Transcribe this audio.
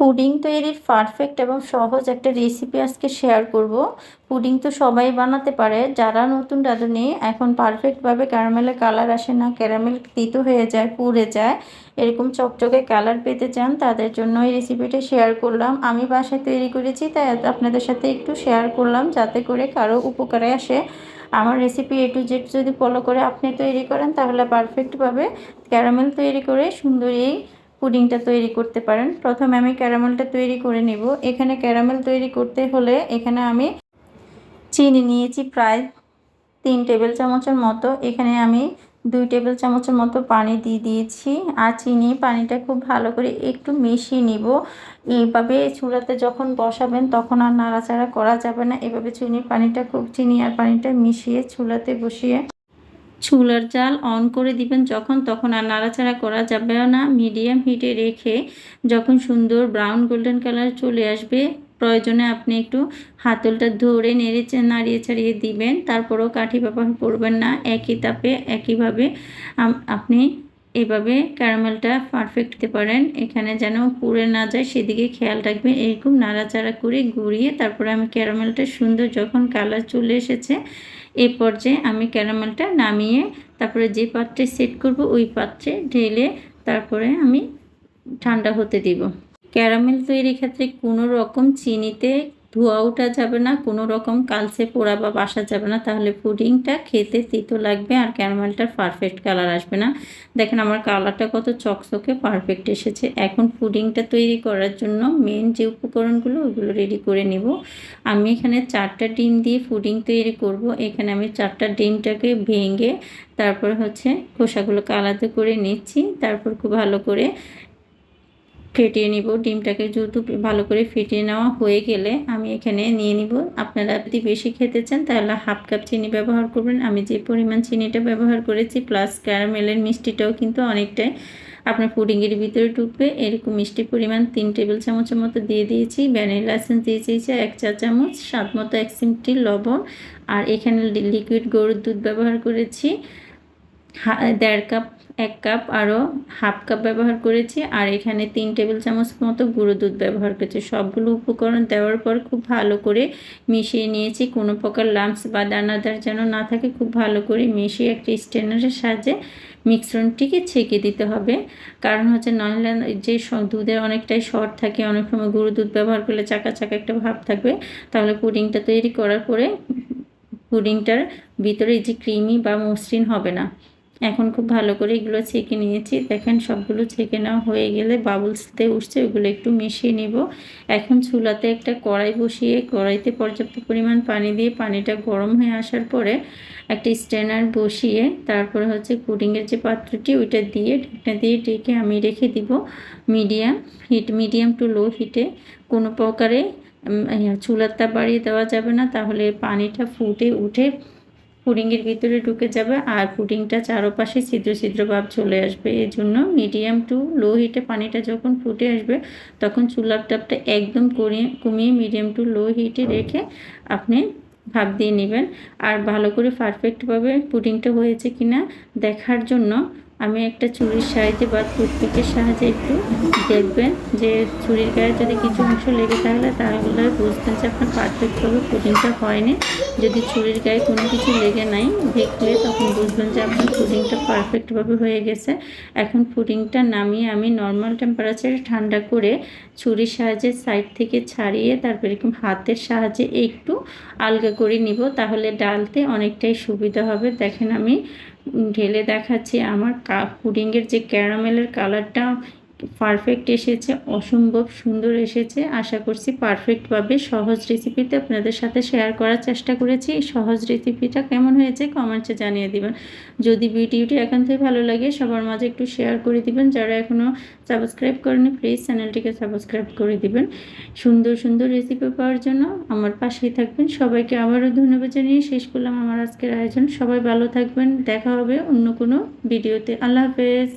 Pudding তৈরির perfect এবং সহজ একটা রেসিপি আজকে শেয়ার করব। পুডিং তো সবাই বানাতে পারে, যারা নতুন রাঁধুনি এখন পারফেক্টভাবে ক্যারামেলের কালার আসে না ক্যারামেল তিতো হয়ে যায়, পুড়ে যায়, এরকম চকচকে কালার পেতে চান, তাদের জন্য এই রেসিপিটা শেয়ার করলাম। আমি বাসায় তৈরি করেছি, তাই আপনাদের সাথে একটু শেয়ার করলাম, যাতে করে কারও উপকারে আসে। আমার রেসিপি এ টু জেড যদি ফলো করে আপনি তৈরি করেন, তাহলে পারফেক্টভাবে ক্যারামেল তৈরি করে সুন্দর এই পুডিংটা তৈরি করতে পারেন। প্রথমে আমি ক্যারামেলটা তৈরি করে নেব। এখানে ক্যারামেল তৈরি করতে হলে এখানে আমি চিনি নিয়েছি প্রায় তিন টেবিল চামচের মতো। এখানে আমি দুই টেবিল চামচের মতো পানি দিয়ে দিয়েছি। আর চিনি পানিটা খুব ভালো করে একটু মিশিয়ে নিব। এইভাবে চুলাতে যখন বসাবেন তখন আর নাড়াচাড়া করা যাবে না। এভাবে চিনির পানিটা খুব, চিনি আর পানিটা মিশিয়ে চুলাতে বসিয়ে চুলার জাল অন করে দিবেন যখন, তখন আর নাড়াচাড়া করা যাবে না। মিডিয়াম হিটে রেখে যখন সুন্দর ব্রাউন গোল্ডেন কালার চলে আসবে, প্রয়োজনে আপনি একটু হাতলটা ধরে নেড়ে নাড়িয়ে ছাড়িয়ে দিবেন। তারপরেও কাঠি ব্যবহার করবেন না। একই তাপে, একইভাবে আপনি এভাবে ক্যারামেলটা পারফেক্ট দিতে পারেন। এখানে যেন পুড়ে না যায়, সেদিকে খেয়াল রাখবেন। এরকম নাড়াচাড়া করে ঘুরিয়ে তারপরে আমি ক্যারামেলটা সুন্দর যখন কালার চলে এসেছে, এই পর্যায়ে আমি ক্যারামেলটা নামিয়ে তারপরে যে পাত্রে সেট করব, ওই পাত্রে ঢেলে তারপরে আমি ঠান্ডা হতে দিব। ক্যারামেল তৈরির ক্ষেত্রে কোনো রকম চিনিতে ধোয়া ওঠা যাবে না, কোনো রকম কালচে পোড়া বা বাসা যাবে না। তাহলে পুডিংটা খেতে তিতো লাগবে আর ক্যারামেলটার পারফেক্ট কালার আসবে না। দেখেন আমার কালারটা কত চকচকে পারফেক্ট এসেছে। এখন পুডিংটা তৈরি করার জন্য মেন যে উপকরণগুলো ওগুলো রেডি করে নিব। আমি এখানে চারটা ডিম দিয়ে পুডিং তৈরি করব। এখানে আমি চারটা ডিমটাকে ভেঙে তারপর হচ্ছে খোসাগুলোকে আলাদা করে নিচ্ছি। তারপর খুব ভালো করে ফেটিয়ে নিব। ডিমটাকে যেহেতু ভালো করে ফেটিয়ে নেওয়া হয়ে গেলে আমি এখানে নিয়ে নিব। আপনারা যদি বেশি খেতে চান তাহলে হাফ কাপ চিনি ব্যবহার করবেন। আমি যে পরিমাণ চিনিটা ব্যবহার করেছি প্লাস ক্যারামেলের মিষ্টিটাও কিন্তু অনেকটাই আপনার পুডিংয়ের ভিতরে ঢুকবে। এরকম মিষ্টি পরিমাণ তিন টেবিল চামচের মতো দিয়ে দিয়েছি। ভ্যানিলা এসেন্স দিয়ে দিয়েছি এক চা চামচ, স্বাদ মতো এক সিমটি লবণ। আর এখানে লিকুইড গরুর দুধ ব্যবহার করেছি। দেড় কাপ, এক কাপ আরও হাফ কাপ ব্যবহার করেছি। আর এখানে তিন টেবিল চামচ মতো গুঁড়ো দুধ ব্যবহার করেছি। সবগুলো উপকরণ দেওয়ার পর খুব ভালো করে মিশিয়ে নিয়েছি। কোনো প্রকার লাম্পস বা দানাদার যেন না থাকে, খুব ভালো করে মিশিয়ে একটি স্টেনারের সাহায্যে মিশ্রণটিকে ছেঁকে দিতে হবে। কারণ হচ্ছে নইলে যে দুধের অনেকটাই শর্ট থাকে, অনেক সময় গুঁড়ো দুধ ব্যবহার করলে চাকা চাকা একটা ভাব থাকবে। তাহলে পুডিংটা তৈরি করার পরে পুডিংটার ভিতরে যে ক্রিমি বা মসৃণ হবে না। এখন খুব ভালো করে এগুলো ছেঁকে নিয়েছি। দেখেন সবগুলো ছেঁকে নেওয়া হয়ে গেলে বাবলসতে উঠছে, ওগুলো একটু মিশিয়ে নিব। এখন চুলাতে একটা কড়াই বসিয়ে কড়াইতে পর্যাপ্ত পরিমাণ পানি দিয়ে পানিটা গরম হয়ে আসার পরে একটা স্ট্যান্ডার বসিয়ে তারপরে হচ্ছে পুডিংয়ের যে পাত্রটি ওইটা দিয়ে ঢাকনা দিয়ে ডেকে আমি রেখে দিব medium heat medium to low হিটে কোনো প্রকারে চুলার তাপ বাড়িয়ে দেওয়া যাবে না, তাহলে পানিটা ফুটে উঠে পুডিংয়ের ভিতরে ঢুকে যাবে আর পুডিংটা চারোপাশে ছিদ্র ছিদ্র ভাব চলে আসবে। এর জন্য মিডিয়াম টু লো হিটে পানিটা যখন ফুটে আসবে, তখন চুলার টাপটা একদম কমিয়ে মিডিয়াম টু লো হিটে রেখে আপনি ভাব দিয়ে নেবেন। আর ভালো করে পারফেক্টভাবে পুডিংটা হয়েছে কিনা দেখার জন্য আমি একটা চুরির সাহায্যে বা টুথপিকের সাহায্যে একটু দেখবেন যে চুরির গায়ে যদি কিছু অংশ লেগে থাকলে তাহলে বুঝতেন যে আপনার পারফেক্টভাবে পুডিংটা হয়নি। যদি চুরির গায়ে কোনো কিছু লেগে নাই, দেখলে তখন বুঝবেন যে আপনার পুডিংটা পারফেক্টভাবে হয়ে গেছে। এখন পুডিংটা নামিয়ে আমি নর্মাল টেম্পারেচারে ঠান্ডা করে ছুরির সাহায্যে সাইড থেকে ছাড়িয়ে তারপর এরকম হাতের সাহায্যে একটু আলগা করে নিব, তাহলে ডালতে অনেকটাই সুবিধা হবে। দেখেন আমি ঢেলে দেখাচ্ছি আমার পুডিংয়ের যে ক্যারামেলের কালারটা পারফেক্ট এসেছে, অসম্ভব সুন্দর এসেছে। আশা করছি পারফেক্টভাবে সহজ রেসিপিতে আপনাদের সাথে শেয়ার করার চেষ্টা করেছি। সহজ রেসিপিটা কেমন হয়েছে কমেন্টসে জানিয়ে দিবেন। যদি ভিডিওটি একান্তই ভালো লাগে, সবার মাঝে একটু শেয়ার করে দিবেন। যারা এখনও সাবস্ক্রাইব করেনি প্লিজ চ্যানেলটিকে সাবস্ক্রাইব করে দিবেন। সুন্দর সুন্দর রেসিপি পাওয়ার জন্য আমার পাশেই থাকবেন। সবাইকে আবারও ধন্যবাদ জানিয়ে শেষ করলাম আমার আজকের আয়োজন। সবাই ভালো থাকবেন। দেখা হবে অন্য কোনো ভিডিওতে। আল্লাহ হাফেজ।